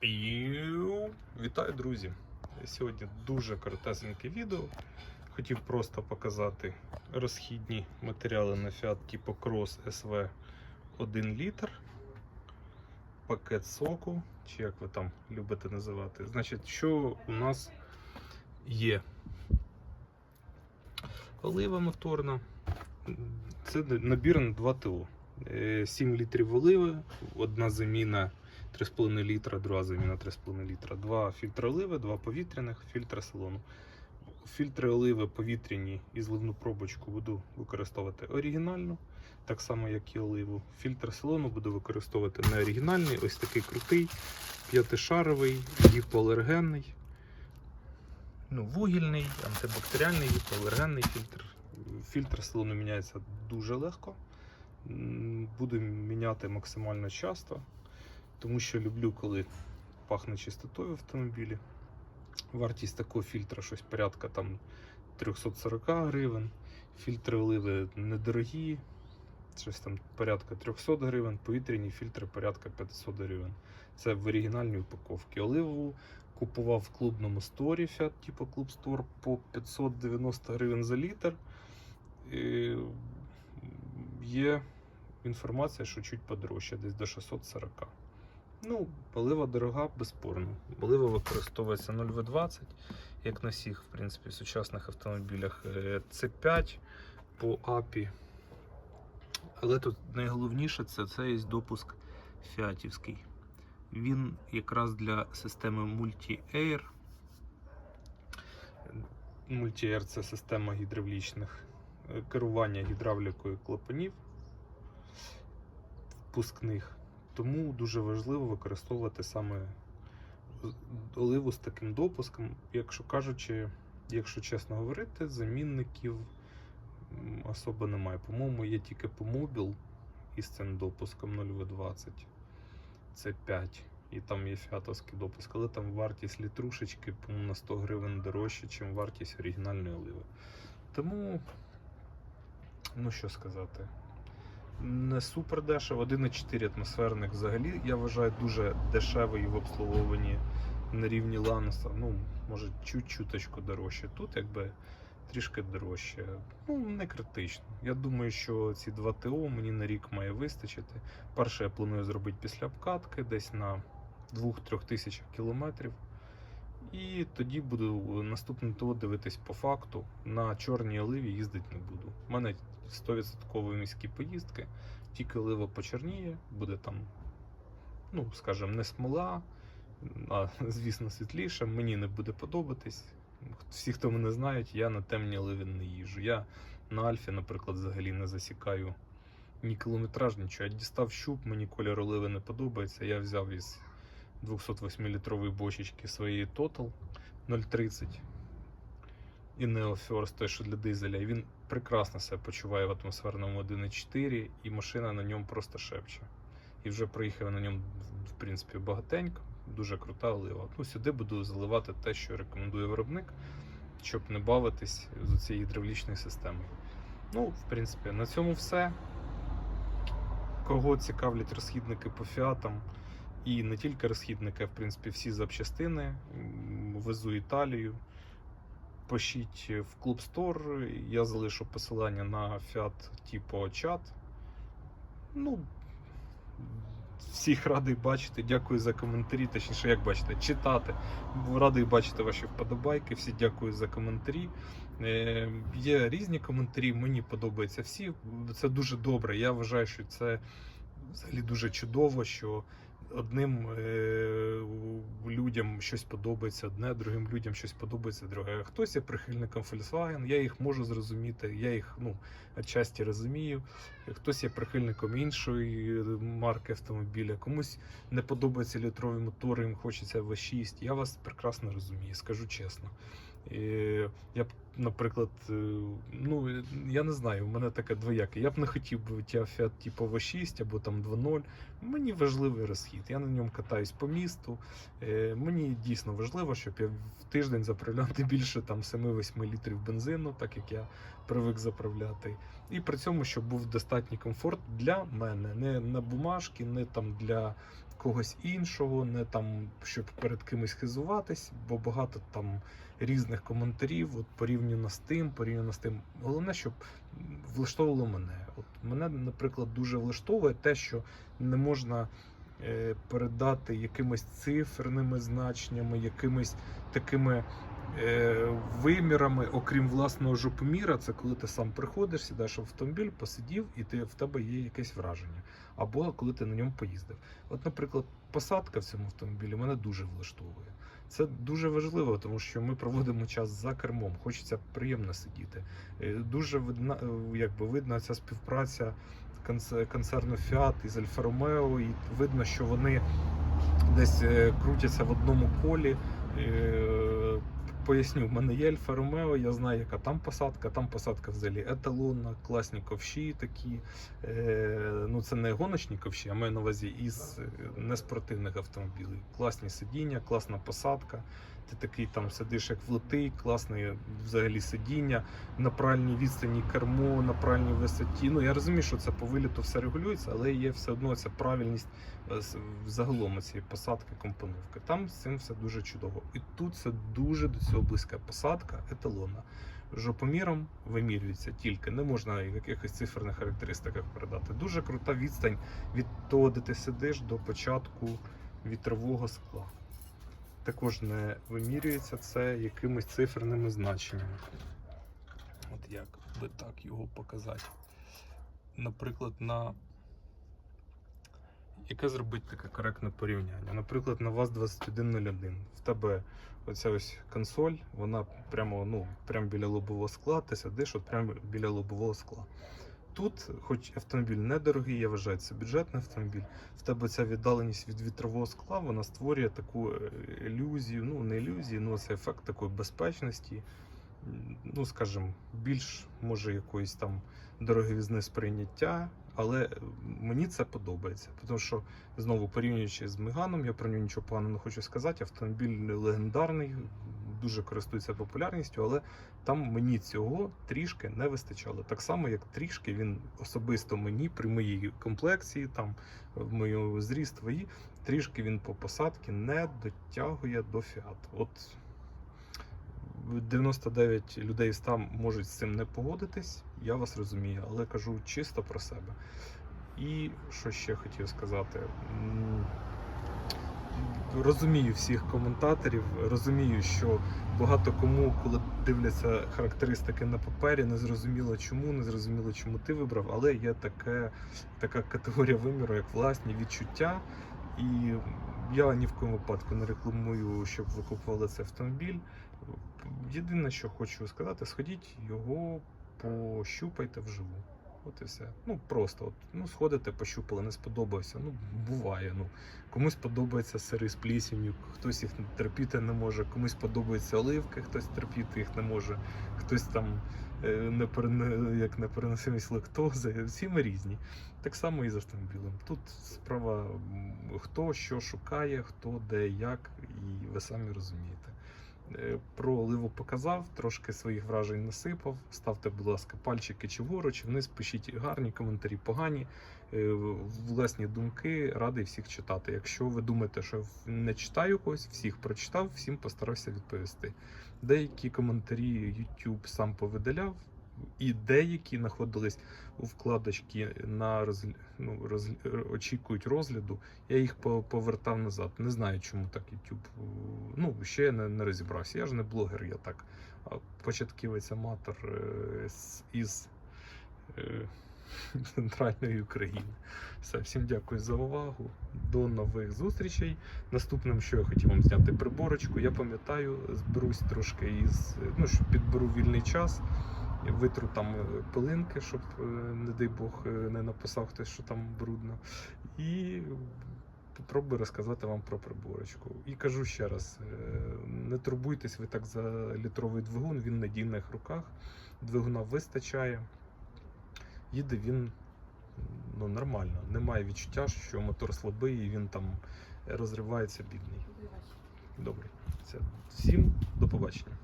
Піу! Вітаю, друзі! Сьогодні дуже коротесеньке відео. Хотів просто показати розхідні матеріали на Fiat типу Cross SV 1 літр, пакет соку, чи як ви там любите називати. Значить, що у нас є? Олива моторна. Це набір на 2 ТО. Е, 7 літрів оливи, одна заміна 3,5 літра, друга заміна 3,5 літра, два фільтри оливи, два повітряних, фільтри салону. Фільтри оливи повітряні і зливну пробочку буду використовувати оригінально, так само як і оливу. Фільтр салону буду використовувати не оригінальний, ось такий крутий, п'ятишаровий, гіпоалергенний, ну, вугільний, антибактеріальний, гіпоалергенний фільтр. Фільтр салону міняється дуже легко. Буду міняти максимально часто тому що люблю, коли пахне чистотою в автомобілі. Вартість такого фільтра щось порядка там 340 гривень. Фільтри оливи недорогі, щось там порядка 300 гривень, повітряні фільтри порядка 500 гривень. Це в оригінальній упаковці. Оливу купував в клубному сторі Fiat, типу Club Store по 590 гривень за літр. І є інформація, що чуть подорожче, десь до 640. Ну, полива дорога, безспорно. Полива використовується 0В20, як на всіх, в принципі, сучасних автомобілях. Е, С5 по API. Але тут найголовніше це цей допуск фіатівський. Він якраз для системи Multi-Air. Multi-Air це система гідравлічних е, керування гідравлікою клапанів впускних. Тому дуже важливо використовувати саме оливу з таким допуском. Якщо кажучи, якщо чесно говорити, замінників особо немає. По-моєму, є тільки помобіл із цим допуском 0В20. Це 5. І там є фіатовський допуск, але там вартість літрушечки, на 100 гривень дорожче, ніж вартість оригінальної оливи. Тому, ну що сказати не супер дешево. 1,4 атмосферник взагалі я вважаю дуже дешевий в обслуговуванні на рівні Лануса. Ну, може, чуть-чуточку дорожче. Тут якби трішки дорожче. Ну, не критично. Я думаю, що ці 2 ТО мені на рік має вистачити. Перше я планую зробити після обкатки, десь на 2-3 тисячах кілометрів. І тоді буду наступне ТО дивитись по факту. На чорній оливі їздити не буду. У мене 100% міські поїздки, тільки олива почерніє, буде там, ну, скажімо, не смола, а звісно, світліше. Мені не буде подобатись. Всі, хто мене знають, я на темній оливі не їжджу. Я на Альфі, наприклад, взагалі не засікаю ні кілометраж, нічого. Я дістав щуп, мені колір оливи не подобається. Я взяв із 208-літрової бочечки своєї Total 0,30 і Neo First, той, що для дизеля. І він прекрасно себе почуває в атмосферному 1.4, і машина на ньому просто шепче. І вже проїхав на ньому, в принципі, багатенько, дуже крута олива. Ну, сюди буду заливати те, що рекомендує виробник, щоб не бавитись з цією гідравлічною системою. Ну, в принципі, на цьому все. Кого цікавлять розхідники по фіатам, і не тільки розхідники, а в принципі всі запчастини. Везу Італію. Пишіть в Club Store, я залишу посилання на Fiat Tipo чат. Ну, всіх радий бачити. Дякую за коментарі. Точніше, як бачите, читати. Радий бачити ваші вподобайки. Всі дякую за коментарі. Е, є різні коментарі, мені подобаються всі. Це дуже добре. Я вважаю, що це взагалі дуже чудово, що одним е, людям щось подобається одне, другим людям щось подобається друге. Хтось є прихильником Volkswagen, я їх можу зрозуміти, я їх ну, отчасті розумію. Хтось є прихильником іншої марки автомобіля, комусь не подобаються літрові мотори, їм хочеться V6. Я вас прекрасно розумію, скажу чесно. І я б, наприклад, е, ну я не знаю, у мене таке двояке. Я б не хотів би ті Fiat типу V6 або там 2.0. Мені важливий розхід. Я на ньому катаюсь по місту. Е, Мені дійсно важливо, щоб я в тиждень заправляв не більше там 7-8 літрів бензину, так як я привик заправляти. І при цьому, щоб був достатній комфорт для мене, не на бумажки, не там для когось іншого, не там, щоб перед кимось хизуватись, бо багато там різних коментарів, от порівняно з тим, порівняно з тим. Головне, щоб влаштовувало мене. От мене, наприклад, дуже влаштовує те, що не можна е, передати якимись циферними значеннями, якимись такими е, вимірами, окрім власного жопоміра, це коли ти сам приходиш, сідаєш в автомобіль, посидів, і ти в тебе є якесь враження. Або коли ти на ньому поїздив. От, наприклад, посадка в цьому автомобілі мене дуже влаштовує. Це дуже важливо, тому що ми проводимо час за кермом. Хочеться приємно сидіти. Е, Дуже видна, е, якби видна ця співпраця конц- концерну Fiat із Альфа Ромео, і видно, що вони десь е, крутяться в одному колі. Поясню, в мене є Альфа Ромео, я знаю, яка там посадка. Там посадка взагалі еталонна, класні ковші такі. Е, ну це не гоночні ковші, а маю на увазі із е, неспортивних автомобілів. Класні сидіння, класна посадка. Ти такий там сидиш як влитий, класне взагалі сидіння, на правильній відстані кермо, на правильній висоті. Ну я розумію, що це по виліту все регулюється, але є все одно ця правильність е, загалом цієї посадки, компоновки. Там з цим все дуже чудово. І тут це дуже до цього близька посадка, еталона. Жопоміром вимірюється тільки, не можна в якихось циферних характеристиках передати. Дуже крута відстань від того, де ти сидиш, до початку вітрового скла. Також не вимірюється це якимись циферними значеннями. От як би так його показати. Наприклад, на яке зробити таке коректне порівняння? Наприклад, на ВАЗ-2101. В тебе оця ось консоль, вона прямо, ну, прямо біля лобового скла, ти сидиш от прямо біля лобового скла. Тут, хоч автомобіль недорогий, я вважаю, це бюджетний автомобіль. В тебе ця віддаленість від вітрового скла, вона створює таку е, ілюзію, ну не ілюзію, ну це ефект такої безпечності. Ну, скажімо, більш може якоїсь там дороговізни сприйняття, але е, мені це подобається. Тому що, знову порівнюючи з Меганом, я про нього нічого поганого не хочу сказати. Автомобіль легендарний, дуже користується популярністю, але там мені цього трішки не вистачало. Так само, як трішки він особисто мені при моїй комплекції, там в моєму зріст твої, трішки він по посадці не дотягує до фіат. От 99 людей з 100 можуть з цим не погодитись, я вас розумію, але кажу чисто про себе. І що ще хотів сказати? Розумію всіх коментаторів, розумію, що багато кому, коли дивляться характеристики на папері, не зрозуміло чому, не зрозуміло, чому ти вибрав, але є таке, така категорія виміру, як власні відчуття. І я ні в коєму випадку не рекламую, щоб ви купували цей автомобіль. Єдине, що хочу сказати, сходіть його пощупайте вживу. От і все. Ну просто от, ну сходите, пощупали, не сподобався. Ну, буває. Ну комусь подобається сири з плісінню, хтось їх терпіти не може, комусь подобаються оливки, хтось терпіти їх не може, хтось там е, не перене, як лактози. Всі ми різні. Так само і з автомобілем. Тут справа хто що шукає, хто де як, і ви самі розумієте. Е, Про оливу показав, трошки своїх вражень насипав. Ставте, будь ласка, пальчики чи вгору, чи вниз, пишіть гарні коментарі, погані, е, власні думки, радий всіх читати. Якщо ви думаєте, що не читаю когось, всіх прочитав, всім постарався відповісти. Деякі коментарі YouTube сам повидаляв, і деякі знаходились у вкладочці на розгля... ну, роз... очікують розгляду. Я їх повертав назад. Не знаю, чому так YouTube. Ну, ще я не, не розібрався. Я ж не блогер, я так. Початківець аматор е, із е, центральної України. Все, всім дякую за увагу. До нових зустрічей. Наступним, що я хотів вам зняти приборочку, я пам'ятаю, зберусь трошки із, ну, підберу вільний час. Витру там е, пилинки, щоб, е, не дай Бог, е, не написав хтось, що там брудно. І попробую розказати вам про приборочку. І кажу ще раз: не турбуйтесь ви так за літровий двигун, він в надійних руках. Двигуна вистачає. Їде він ну, нормально. Немає відчуття, що мотор слабий і він там розривається бідний. Добре. Все. Всім до побачення.